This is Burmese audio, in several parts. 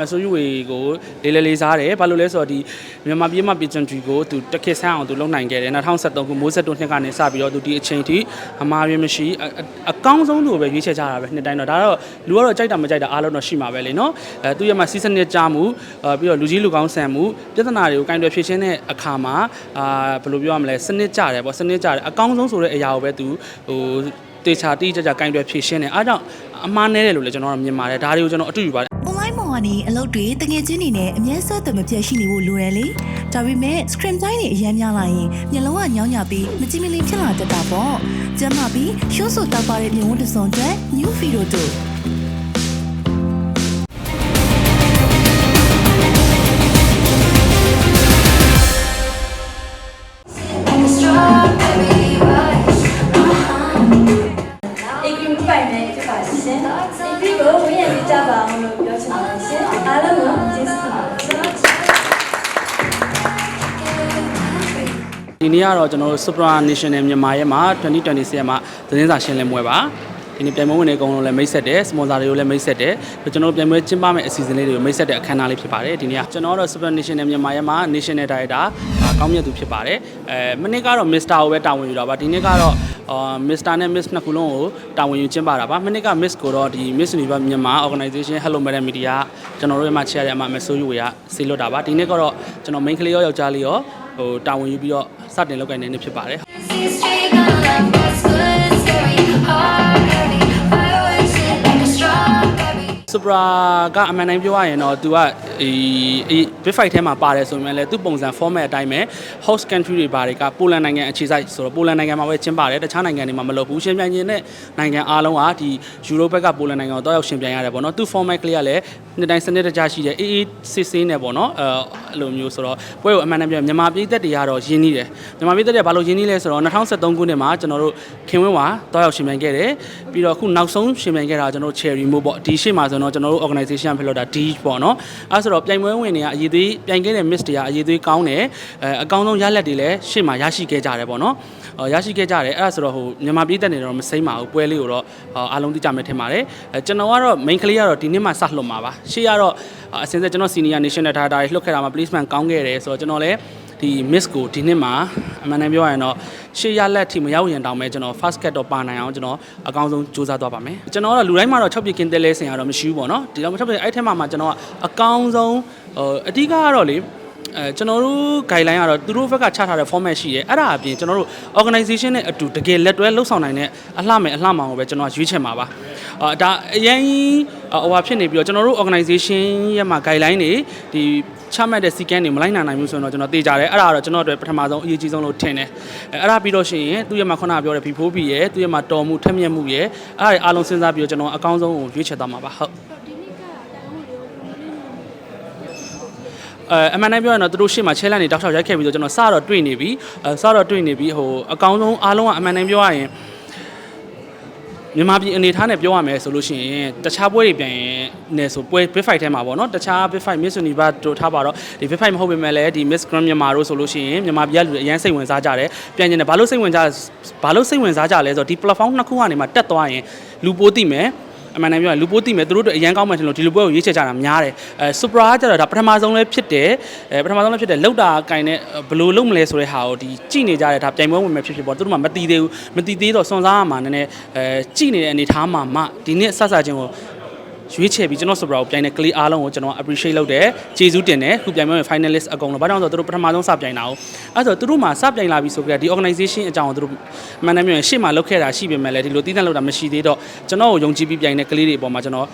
မဆိုယူဝေကိုလေးလေးလေးစားတယ်ဘာလို့လဲဆိုတော့ဒီမြန်မာပြည်မှာ pageantry ကိုသူတစ်ခေတ်ဆန်းအောင်သူလုပ်နိုင်ခဲ့တယ်2023ခုမိုးဆက်တုန်းနှစ်ကနေစပြီးတော့သူဒီအချိန်ထိအမှားရင်းမရှိအအအကောင်းဆုံးသူကိုပဲရွေးချယ်ကြတာပဲနှစ်တိုင်းတော့ဒါတော့လူကတော့ကြိုက်တာမကြိုက်တာအားလုံးတော့ရှိမှာပဲလေနော်အဲသူရမှာစီးစနစ်ကြမှုအဲပြီးတော့လူကြီးလူကောင်းဆန်မှုပြဿနာတွေကိုကင်တွယ်ဖြေရှင်းတဲ့အခါမှာအာဘယ်လိုပြောရမလဲစနစ်ကြတယ်ပေါ့စနစ်ကြတယ်အကောင်းဆုံးဆိုတဲ့အရာကိုပဲသူဟိုတေချာတိကျကျကင်တွယ်ဖြေရှင်းတယ်အားကြောင့်အမှားနဲတယ်လို့လည်းကျွန်တော်တို့မြင်ပါတယ်ဒါတွေကိုကျွန်တော်အတူယူပါတယ် online မော်က နေအလုပ်တွေတငယ်ချင်းတွေနဲ့အမြဲဆွဲသွယ်မပြတ်ရှိနေဖို့လိုတယ်လေဒါပေမဲ့ screen time တွေအများများလာရင်မျက်လုံးကညောင်းညပြီးမကြည့်မလင်ဖြစ်လာတတ်တာပေါ့ကျမ်းမာပြီးရှိုးဆူတောက်ပါတဲ့မြုံဝတ်တစ်စုံအတွက် new video တို့ ဖြစ်ပါရှင်။အေဂရီကိုဝင်းရပြကြပါအောင်လို့ပြောချင်ပါတယ်ရှင်။အားလုံးကိုကျေးဇူးတင်ပါတယ်ရှင်။ဒီနေ့ကတော့ကျွန်တော်တို့ Supra National မြန်မာရဲ့မှာ2020ရဲ့မှာသတင်းစာရှင်းလင်းပွဲပါဒီနေ့ပြိုင်ပွဲဝင်တွေအကုန်လုံးလည်းမိတ်ဆက်တယ်စပွန်ဆာတွေကိုလည်းမိတ်ဆက်တယ်ပြီးကျွန်တော်တို့ပြိုင်ပွဲကျင်းပမယ့်အစီအစဉ်လေးတွေကိုမိတ်ဆက်တဲ့အခမ်းအနားလေးဖြစ်ပါတယ်ဒီနေ့ကကျွန်တော်တို့ Supra National မြန်မာရဲ့မှာ National Director အာကောင်းမြတ်သူဖြစ်ပါတယ်အဲမနေ့ကတော့ Mr. ကိုပဲတာဝန်ယူတာပါဒီနေ့ကတော့ အာ Mr. နဲ့ Miss နှစ်ခုလုံးကိုတာဝန်ယူကျင်းပတာပါမနေ့က Miss ကိုတော့ဒီ Miss Universe မြန်မာ Organization Hello Madam Media ကျွန်တော်တို့ရဲ့မှာချရတဲ့အမမဆိုးယူဝေကဆေးလွတ်တာပါဒီနေ့ကတော့ကျွန်တော် main ကလေးရောယောက်ျားလေးရောဟိုတာဝန်ယူပြီးတော့စတင်လုပ်ကိုင်နေနေဖြစ်ပါတယ် စပရာကအမှန်တိုင်းပြောရရင်တော့ तू ကအေး big fight ထဲမှာပါတယ်ဆိုရင်လည်းသူ့ပုံစံ format အတိုင်းပဲ host country တွေဘာတွေကပိုလန်နိုင်ငံအခြေစိုက်ဆိုတော့ပိုလန်နိုင်ငံမှာပဲကျင်းပါတယ်တခြားနိုင်ငံတွေမှာမလုပ်ဘူးရှင်ပြိုင်နေတဲ့နိုင်ငံအားလုံးကဒီယူရိုဘက်ကပိုလန်နိုင်ငံကိုတောက်ရောက်ရှင်ပြိုင်ရတယ်ပေါ့နော်သူ့ format ကလေးကလည်းနှစ်တိုင်းစနစ်တကျရှိတယ်အေးအေးစစ်စင်းနေပေါ့နော်အဲအဲ့လိုမျိုးဆိုတော့ပွဲကိုအမှန်တမ်းပြောရင်မြန်မာပြည်သက်တွေကတော့ရင်းနှီးတယ်မြန်မာပြည်သက်တွေကဘာလို့ရင်းနှီးလဲဆိုတော့2023ခုနှစ်မှာကျွန်တော်တို့ခင်ဝင်းဝါတောက်ရောက်ရှင်ပြိုင်ခဲ့တယ်ပြီးတော့အခုနောက်ဆုံးရှင်ပြိုင်ခဲ့တာကျွန်တော်တို့ cherry မို့ပေါ့ဒီရှေ့မှာဆိုတော့ကျွန်တော်တို့ organization ဖြစ်လို့တာ D ပေါ့နော်အဲဆိုတော့ပြိုင်ပွဲဝင်တွေကအရေးသေးပြိုင်ခဲ့တဲ့ miss တွေကအရေးသေးကောင်းတယ်အဲအကောင်းဆုံးရလက်တွေလည်းရှေ့မှာရရှိခဲ့ကြတယ်ပေါ့နော်အော်ရရှိခဲ့ကြတယ်အဲ့ဒါဆိုတော့ဟိုမြန်မာပြည်သက်နေတော့မစိမ့်ပါဘူးပွဲလေးကိုတော့အားလုံးသိကြမယ်ထင်ပါတယ်အဲကျွန်တော်ကတော့ main ကလေးကတော့ဒီနှစ်မှစလွတ်မှာပါရှေ့ကတော့အစင်းစက်ကျွန်တော် senior national data တွေလွှတ်ခဲ့တာမှာ placement ကောင်းခဲ့တယ်ဆိုတော့ကျွန်တော်လည်း ဒီ miss ကိုဒီနှစ်မှာအမှန်တမ်းပြောရရင်တော့ရှေ့ရလက်ထိမရောက်ရင်တောင်ပဲကျွန်တော် first cut တော့ပါနိုင်အောင်ကျွန်တော်အကောင်းဆုံးစူးစမ်းသွားပါမယ်ကျွန်တော်ကတော့လူတိုင်းမှာတော့6ပြကင်းတဲလဲဆင်ရတော့မရှိဘူးပေါ့နော်ဒီတော့6ပြအဲ့ထက်မှမှကျွန်တော်ကအကောင်းဆုံးဟိုအဓိကကတော့လေအဲကျွန်တော်တို့ guideline ကတော့သူတို့ဘက်ကချထားတဲ့ format ရှိရဲအဲ့ဒါအပြင်ကျွန်တော်တို့ organization နဲ့အတူတကယ်လက်တွဲလှုပ်ဆောင်နိုင်တဲ့အလှမယ်အလှမောင်ကိုပဲကျွန်တော်ရွေးချယ်မှာပါအာဒါအရင်ဟိုဟာဖြစ်နေပြီးတော့ကျွန်တော်တို့ organization ရဲ့မှာ guideline တွေဒီ ချမှတ်တဲ့စီကန်းတွေမလိုက်နိုင်နိုင်ဘူးဆိုရင်တော့ကျွန်တော်သိကြတယ်အဲ့ဒါကတော့ကျွန်တော်တို့ပထမဆုံးအရေးကြီးဆုံးလို့ထင်တယ်အဲအဲ့ဒါပြီးတော့ရှိရင်သူ့ရဲ့မှာခုနကပြောတဲ့ B4B ရဲ့သူ့ရဲ့မှာတော်မှုထက်မြက်မှုရဲ့အဲ့ဒါတွေအားလုံးစဉ်းစားပြီးတော့ကျွန်တော်အကောင်းဆုံးကိုရွေးချယ်သွားမှာပါဟုတ်အဲအမှန်တမ်းပြောရင်တော့သူတို့ရှေ့မှာချဲလန့်နေတောက်ချောက်ရိုက်ခဲ့ပြီးတော့ကျွန်တော်စတော့တွေ့နေပြီအဲစတော့တွေ့နေပြီဟိုအကောင်းဆုံးအားလုံးကအမှန်တမ်းပြောရရင် မြန်မာပြည်အနေထားနဲ့ပြောရမယ်ဆိုလို့ရှိရင်တခြားပွဲတွေပြန်ရင်နေဆိုပွဲ big fight ထဲမှာပေါ့နော်တခြား big fight Miss Universe တို့ထားပါတော့ဒီ big fight မဟုတ်ပေမဲ့လည်းဒီ Miss Grand မြန်မာတို့ဆိုလို့ရှိရင်မြန်မာပြည်ကလူတွေအရင်စိတ်ဝင်စားကြတယ်ပြန်ကျင်တယ်ဘာလို့စိတ်ဝင်စားဘာလို့စိတ်ဝင်စားကြလဲဆိုတော့ဒီ platform နှစ်ခုကနေမှတက်သွားရင်လူပိုးသိမယ် အမှန်တမ်းပြောရင်လူပိုးတိမယ်သူတို့တို့အရန်ကောင်းမှထင်လို့ဒီလူပွဲကိုရွေးချယ်ကြတာများတယ်အဲစူပရာကကျတော့ဒါပထမဆုံးလည်းဖြစ်တယ်အဲပထမဆုံးလည်းဖြစ်တယ်လောက်တာကင်တဲ့ဘယ်လိုလုပ်မလဲဆိုတဲ့ဟာကိုဒီကြည့်နေကြတဲ့ဒါပြိုင်ပွဲဝင်မယ်ဖြစ်ဖြစ်ပေါ့သူတို့မှမတီးသေးဘူးမတီးသေးတော့စွန်စားရမှာနည်းနည်းအဲကြည့်နေတဲ့အနေထားမှာမှဒီနေ့ဆက်စားခြင်းကို ရွေးချယ်ပြီးကျွန်တော်ဆိုပရာကိုပြိုင်တဲ့ကလေးအားလုံးကိုကျွန်တော် appreciate လုပ်တယ်ကျေးဇူးတင်တယ်ခုပြိုင်ပွဲဝင် finalist အကုန်လုံးဘာကြောင့်လဲဆိုတော့သူတို့ပထမဆုံးစပြိုင်တာကိုအဲ့ဆိုသူတို့မှာစပြိုင်လာပြီဆိုကြတဲ့ဒီ organization အကြောင်းကိုသူတို့မှန်တယ်ပြောရင်ရှေ့မှာလုပ်ခဲ့တာရှိပေမဲ့လည်းဒီလိုတည်တံ့လုပ်တာမရှိသေးတော့ကျွန်တော်ကိုယုံကြည်ပြီးပြိုင်တဲ့ကလေးတွေအပေါ်မှာကျွန်တော်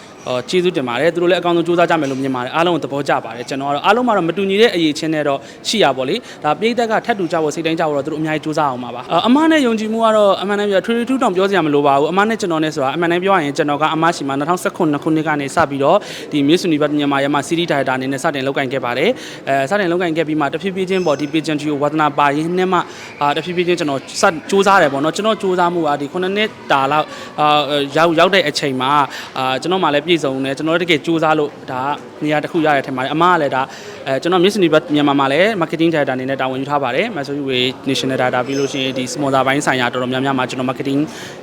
ကျေးဇူးတင်ပါတယ်သူတို့လည်းအကောင်းဆုံးစူးစမ်းကြမယ်လို့မြင်ပါတယ်အားလုံးကိုသဘောကျပါတယ်ကျွန်တော်ကတော့အားလုံးမှာတော့မတူညီတဲ့အရေးချင်းနဲ့တော့ရှိရပါလိဒါပြည်သက်ကထပ်တူကြဖို့စိတ်တိုင်းကြဖို့တော့သူတို့အများကြီးစူးစမ်းအောင်ပါပါအမနဲ့ယုံကြည်မှုကတော့အမှန်တမ်းပြောထွေထွေထူးတောင်ပြောစရာမလိုပါဘူးအမနဲ့ကျွန်တော်နဲ့ဆိုတာအမှန်တမ်းပြောရရင်ကျွန်တော်ကအမရှိမှာ2019ခုနှစ်ကနေစပြီးတော့ဒီ Miss Universe မြန်မာရမ series director အနေနဲ့စတင်လုပ်ကင်ခဲ့ပါတယ်အဲစတင်လုပ်ကင်ခဲ့ပြီးမှတဖြည်းဖြည်းချင်းပေါ့ဒီ pageant ကိုဝါသနာပါရင်းနဲ့မှအာတဖြည်းဖြည်းချင်းကျွန်တော်စစူးစမ်းတယ်ပေါ့နော်ကျွန်တော်စူးစမ်းမှုကဒီ9နှစ်တာလောက်အာရောက်ရောက်တဲ့အချိန်မှာအာကျွန်တော်မှလည်းပြည့်စုံတယ်ကျွန်တော်တကယ်စူးစမ်းလို့ဒါနေရာတစ်ခုရတဲ့အထက်မှာအမကလည်းဒါ အဲကျွန်တော် Miss Universe မြန်မာမှာလည်း marketing director အနေနဲ့တာဝန်ယူထားပါတယ်မဆိုယူဝေ national data ပြီးလို့ရှိရင်ဒီ sponsor ဘိုင်းဆိုင်ရာတော်တော်များများမှာကျွန်တော် marketing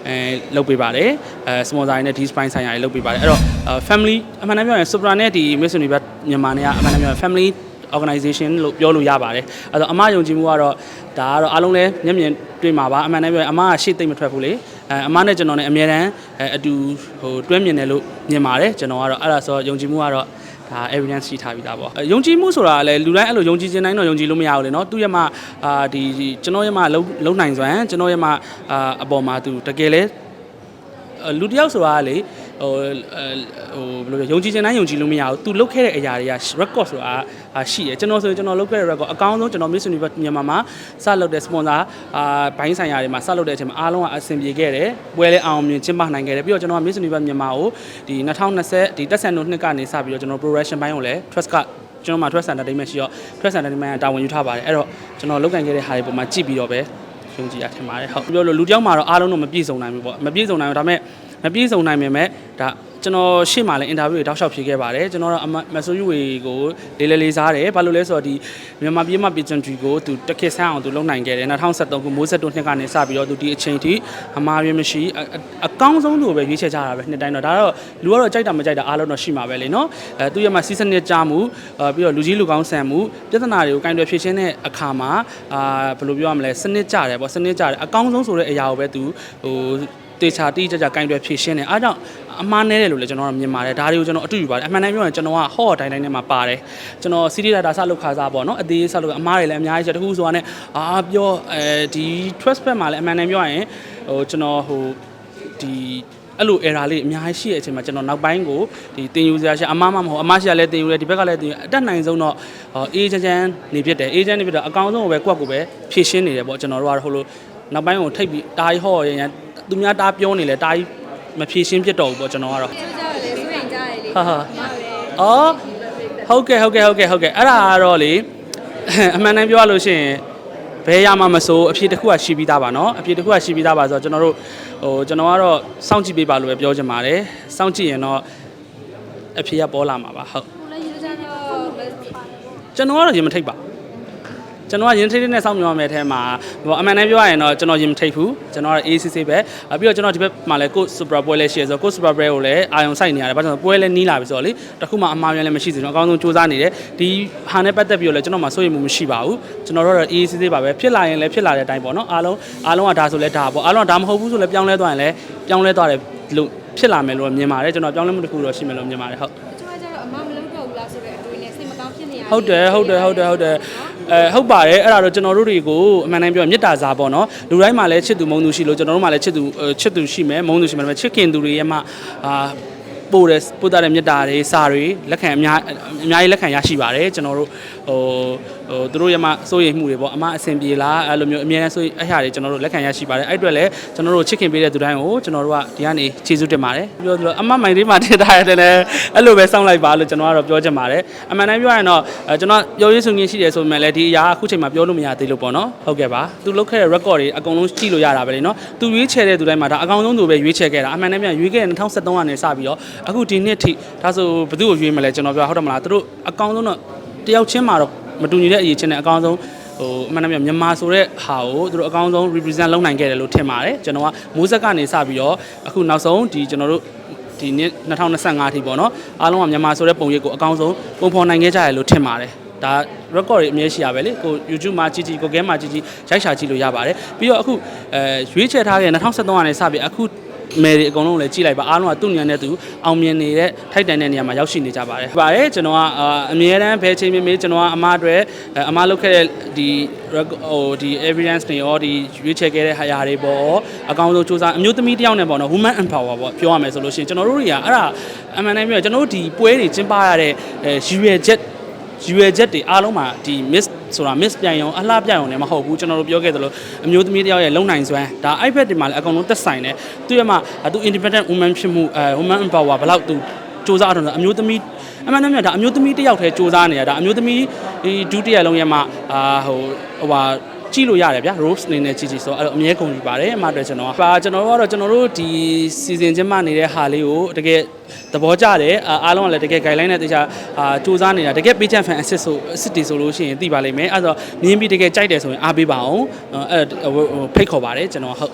အဲလုပ်ပေးပါတယ်အဲ sponsor တွေနဲ့ဒီ spine ဆိုင်ရာတွေလုပ်ပေးပါတယ်အဲ့တော့ family အမှန်တမ်းပြောရင် Supra နဲ့ဒီ Miss Universe မြန်မာနဲ့ကအမှန်တမ်းပြောရင် family organization လို့ပြောလို့ရပါတယ်အဲ့တော့အမယုံကြည်မှုကတော့ဒါကတော့အားလုံးလည်းမျက်မြင်တွေ့မှာပါအမှန်တမ်းပြောရင်အမကရှေ့သိမ့်မထွက်ဘူးလေအဲအမနဲ့ကျွန်တော်နဲ့အမြဲတမ်းအဲအတူဟိုတွဲမြင်တယ်လို့မြင်ပါတယ်ကျွန်တော်ကတော့အဲ့ဒါဆိုယုံကြည်မှုကတော့ ဒါ evidence ရှိထားပြီးသားပေါ့အဲယုံကြည်မှုဆိုတာကလည်းလူတိုင်းအဲ့လိုယုံကြည်ခြင်းတိုင်းတော့ယုံကြည်လို့မရဘူးလေနော်သူရမအာဒီကျွန်တော်ရမလုံလုံနိုင်စွမ်းကျွန်တော်ရမအာအပေါ်မှာသူတကယ်လဲအဲ့လူတစ်ယောက်ဆိုတာကလေ ဟိုအဲဟိုဘယ်လိုလဲယုံကြည်ခြင်းတိုင်းယုံကြည်လို့မရဘူး။ तू လုတ်ခဲ့တဲ့အရာတွေက record ဆိုတာအာရှိတယ်ကျွန်တော်ဆိုရင်ကျွန်တော်လုတ်ခဲ့တဲ့ record အကောင်းဆုံးကျွန်တော် Miss Universe မြန်မာမှာစလုပ်တဲ့ sponsor အာဘိုင်းဆိုင်ရာတွေမှာစလုပ်တဲ့အချိန်မှာအားလုံးကအဆင်ပြေခဲ့တယ်။ပွဲလဲအောင်မြင်ကျင်းပနိုင်ခဲ့တယ်။ပြီးတော့ကျွန်တော်က Miss Universe မြန်မာကိုဒီ2020ဒီတက်ဆန်တို့နှစ်ကနေစပြီးတော့ကျွန်တော် progression ဘိုင်းကိုလည်း trust ကကျွန်တော်မှာ trust entertainment ရှိတော့ trust entertainment ကတာဝန်ယူထားပါတယ်။အဲ့တော့ကျွန်တော်လုပ်ကင်ခဲ့တဲ့ဟာတွေပုံမှာကြည့်ပြီးတော့ပဲယုံကြည်ရထင်ပါတယ်ဟုတ်ပြောလို့လူတစ်ယောက်မှာတော့အားလုံးတော့မပြည့်စုံနိုင်ဘူးပေါ့မပြည့်စုံနိုင်ဘူးဒါပေမဲ့ မပြည့်စုံနိုင်ပေမဲ့ဒါကျွန်တော်ရှေ့မှာလည်းအင်တာဗျူးတွေတောက်လျှောက်ဖြေခဲ့ပါတယ်ကျွန်တော်တော့မဆိုယူဝေကိုလေးလေးလေးစားတယ်ဘာလို့လဲဆိုတော့ဒီမြန်မာပြည်မှာပြည်ချန်ထရီကိုသူတက်ခစ်ဆန်းအောင်သူလုပ်နိုင်ခဲ့တယ်2013ခုမိုးဆက်တုန်းနှစ်ကနေစပြီးတော့သူဒီအချိန်ထိအမှားရင်းမရှိအကောင်းဆုံးသူကိုပဲရွေးချယ်ကြတာပဲနှစ်တိုင်းတော့ဒါတော့လူကတော့ကြိုက်တာမကြိုက်တာအားလုံးတော့ရှိမှာပဲလေနော်အဲသူရမှာစီးစနစ်ကြမှုပြီးတော့လူကြီးလူကောင်းဆန်မှုပြဿနာတွေကိုကင်တွယ်ဖြေရှင်းတဲ့အခါမှာအာဘယ်လိုပြောရမလဲစနစ်ကြတယ်ပေါ့စနစ်ကြတယ်အကောင်းဆုံးဆိုတဲ့အရာကိုပဲသူဟို တေချာတိကျကျကင်တွယ်ဖြည့်ရှင်းတယ်အားကြောင့်အမှားနဲတယ်လို့လည်းကျွန်တော်တို့မြင်ပါတယ်ဒါတွေကိုကျွန်တော်အတူယူပါတယ်အမှန်တမ်းပြောရင်ကျွန်တော်ကဟော့တိုင်းတိုင်းထဲမှာပါတယ်ကျွန်တော်စီးရီးဒါတာဆက်လုပ်ခါစားပေါ့နော်အသေးဆက်လုပ်အမှားတွေလည်းအများကြီးချက်တခုဆိုတာနဲ့အာပြောအဲဒီ trust ဘက်မှာလည်းအမှန်တမ်းပြောရင်ဟိုကျွန်တော်ဟိုဒီအဲ့လို error လေးအများကြီးရှိတဲ့အချိန်မှာကျွန်တော်နောက်ပိုင်းကိုဒီတင်ယူစရာရှိအမှားမှမဟုတ်အမှားရှိရလဲတင်ယူတယ်ဒီဘက်ကလည်းတင်ယူအတက်နိုင်ဆုံးတော့အေးချမ်းချမ်းနေဖြစ်တယ်အေးချမ်းနေဖြစ်တော့အကောင်းဆုံးကိုပဲကိုယ့်ကိုယ်ပဲဖြည့်ရှင်းနေတယ်ပေါ့ကျွန်တော်တို့ကတော့ဟိုလိုနောက်ပိုင်းကိုထိပ်ပြီးတားဟော့ရရင် သူများတားပြောနေလဲတားမဖြည့်ရှင်းဖြစ်တော့ဘူးပေါ့ကျွန်တော်ကတော့ ပြောကြတယ်လေစိုးရင်ကြတယ်လေ ဟာဟာအော်ဟုတ်ကဲ့ဟုတ်ကဲ့ဟုတ်ကဲ့ဟုတ်ကဲ့အဲ့ဒါကတော့လေအမှန်တမ်းပြောရလို့ရှိရင်ဘယ်ရမှာမစိုးအဖြစ်တစ်ခုကရှိပြီးသားပါเนาะအဖြစ်တစ်ခုကရှိပြီးသားပါဆိုတော့ကျွန်တော်တို့ဟိုကျွန်တော်ကတော့စောင့်ကြည့်ပေးပါလို့ပဲပြောချင်ပါတယ်စောင့်ကြည့်ရင်တော့အဖြစ်ကပေါ်လာမှာပါဟုတ် ကိုလည်းယူကြတော့ ကျွန်တော်ကတော့ရင်မထိတ်ပါ ကျွန်တော်ကရင်ထိတ်တဲ့နဲ့စောင့်မျှော်မယ်အဲထဲမှာဟိုအမှန်တမ်းပြောရရင်တော့ကျွန်တော်ရင်မထိတ်ဘူးကျွန်တော်ကတော့ ACC ပဲအပြီးတော့ကျွန်တော်ဒီဘက်မှာလည်းကို super ပွဲလည်းရှိရဆိုကို super ပွဲကိုလည်းအာယုံစိုက်နေရတယ်ဘာလို့လဲပွဲလည်းနီးလာပြီဆိုတော့လေတခုမှအမှားရလည်းမရှိစေကျွန်တော်အကောင်းဆုံးစူးစမ်းနေတယ်ဒီဟာနဲ့ပတ်သက်ပြီးတော့လည်းကျွန်တော်မှစိုးရိမ်မှုမရှိပါဘူးကျွန်တော်တို့ကတော့ ACC ပါပဲဖြစ်လာရင်လည်းဖြစ်လာတဲ့အတိုင်းပေါ့နော်အားလုံးအားလုံးကဒါဆိုလဲဒါပေါ့အားလုံးကဒါမဟုတ်ဘူးဆိုလဲပြောင်းလဲသွားရင်လည်းပြောင်းလဲသွားတယ်လို့ဖြစ်လာမယ်လို့မြင်ပါတယ်ကျွန်တော်ပြောင်းလဲမှုတစ်ခုတော့ရှိမယ်လို့မြင်ပါတယ်ဟုတ်တချို့ကကြတော့အမမလုပ်တော့ဘူးလားဆိုတဲ့အတွေးနဲ့စိတ်မကောင်းဖြစ်နေရတယ်ဟုတ်တယ်ဟုတ်တယ်ဟုတ်တယ်ဟုတ်တယ် အဲဟုတ်ပါတယ်အဲ့ဒါတော့ကျွန်တော်တို့တွေကိုအမှန်တမ်းပြောရင်မေတ္တာစားပေါ့နော်လူတိုင်းမှာလည်းချစ်သူမုန်းသူရှိလို့ကျွန်တော်တို့မှာလည်းချစ်သူအဲချစ်သူရှိမယ်မုန်းသူရှိမယ်ဒါပေမဲ့ချစ်ခင်သူတွေရဲ့မှအာပို့တယ်ပို့တဲ့မေတ္တာတွေစာတွေလက်ခံအများအများကြီးလက်ခံရရှိပါတယ်ကျွန်တော်တို့ဟိုဟိုသူတို့ရဲ့မှစိုးရိမ်မှုတွေပေါ့အမအဆင်ပြေလားအဲ့လိုမျိုးအများနဲ့စိုးအဲ့ဟာတွေကျွန်တော်တို့လက်ခံရရှိပါတယ်အဲ့အတွက်လည်းကျွန်တော်တို့ချစ်ခင်ပေးတဲ့သူတိုင်းကိုကျွန်တော်တို့ကဒီကနေခြေစွတင်ပါတယ်ပြောသလိုအမမိုင်လေးမှာတင်ထားရတယ်လည်းအဲ့လိုပဲစောင့်လိုက်ပါလို့ကျွန်တော်ကတော့ပြောချင်ပါတယ်အမှန်တမ်းပြောရရင်တော့အဲကျွန်တော်ပြောရေးဆိုငင်းရှိတယ်ဆိုပေမဲ့လည်းဒီအရာအခုချိန်မှာပြောလို့မရသေးလို့ပေါ့နော်ဟုတ်ကဲ့ပါသူလုတ်ခဲ့တဲ့ record တွေအကုန်လုံးကြည့်လို့ရတာပဲလေနော်သူရွေးချယ်တဲ့သူတိုင်းမှာဒါအကောင်ဆုံးသူပဲရွေးချယ်ခဲ့တာအမှန်တမ်းပြောရွေးခဲ့တဲ့2013ကနေစပြီးတော့အခုဒီနှစ်ထိဒါဆိုဘယ်သူ့ကိုရွေးမလဲကျွန်တော်ပြောဟုတ်တယ်မလားသူတို့အကောင်ဆုံးတော့ တယောက်ချင်းမှာတော့မတူညီတဲ့အရေးချင်းနဲ့အကောင်ဆုံးဟိုအမှန်တမ်းပြောမြန်မာဆိုတဲ့ဟာကိုသူတို့အကောင်းဆုံး represent လုပ်နိုင်ခဲ့တယ်လို့ထင်ပါတယ်ကျွန်တော်ကမိုးဆက်ကနေစပြီးတော့အခုနောက်ဆုံးဒီကျွန်တော်တို့ဒီနှစ်2025ထိပေါ့နော်အားလုံးကမြန်မာဆိုတဲ့ပုံရိပ်ကိုအကောင်းဆုံးပုံဖော်နိုင်ခဲ့ကြတယ်လို့ထင်ပါတယ်ဒါ record တွေအများကြီးရှိရပဲလေကို YouTube မှာကြည့်ကြည့်ကို game မှာကြည့်ကြည့်ရိုက်ရှာကြည့်လို့ရပါတယ်ပြီးတော့အခုအဲရွေးချယ်ထားခဲ့2013ကနေစပြီးအခု မယ်တွေအကုန်လုံးလည်းကြည့်လိုက်ပါအားလုံးကသူ့ညံနဲ့သူအောင်မြင်နေတဲ့ထိုက်တန်တဲ့နေရာမှာရောက်ရှိနေကြပါတယ်။ပါတယ်ကျွန်တော်ကအအမြဲတမ်းဘယ်ချိန်မေးကျွန်တော်ကအမားအတွက်အမားလုပ်ခဲ့တဲ့ဒီ rec- ဟိုဒီ evidence တွေရောဒီရွေးချယ်ခဲ့တဲ့ဟာယာတွေပေါ့အကောင်းဆုံးစူးစမ်းအမျိုးသမီးတစ်ယောက်နဲ့ပေါ့နော် woman empower ပေါ့ပြောရမယ်ဆိုလို့ရှိရင်ကျွန်တော်တို့တွေကအဲ့ဒါအမှန်တမ်းပြောရင်ကျွန်တော်တို့ဒီပွဲတွေကျင်းပရတဲ့အဲရည်ရွယ်ချက်ရည်ရွယ်ချက်တွေအားလုံးမှာဒီ miss ဆိုတာ miss ပြန်ရုံအလှပြန်ရုံလည်းမဟုတ်ဘူးကျွန်တော်တို့ပြောခဲ့သလိုအမျိုးသမီးတယောက်ရဲ့လုံနိုင်စွမ်းဒါ iPad တွေမှာလည်းအကောင်လုံးသက်ဆိုင်တယ်သူရဲ့မှာသူ independent woman ဖြစ်မှုအဲ woman empower ဘယ်လောက်သူစူးစမ်းအောင်လဲအမျိုးသမီးအမှန်တမ်းပြောဒါအမျိုးသမီးတယောက်တည်းစူးစမ်းနေတာဒါအမျိုးသမီးဒီဒုတိယလုံးရဲ့မှာအာဟိုဟိုဟာ ကြည့်လို့ရတယ်ဗျာ rose အနေနဲ့ကြည့်ကြည့်ဆိုတော့အဲ့လိုအမြဲကုန်ယူပါတယ်အမအတွက်ကျွန်တော်ကပါကျွန်တော်တို့ကတော့ကျွန်တော်တို့ဒီ season ချင်းမှနေတဲ့ဟာလေးကိုတကယ်သဘောကျတယ်အာအားလုံးကလည်းတကယ် guideline နဲ့တခြားအာစူးစမ်းနေတာတကယ် page fan assist ဆို assist တွေဆိုလို့ရှိရင်သိပါလိမ့်မယ်အဲ့တော့မြင်းပြီးတကယ်ကြိုက်တယ်ဆိုရင်အားပေးပါအောင်အဲ့ဟိုဖိတ်ခေါ်ပါတယ်ကျွန်တော်ဟုတ်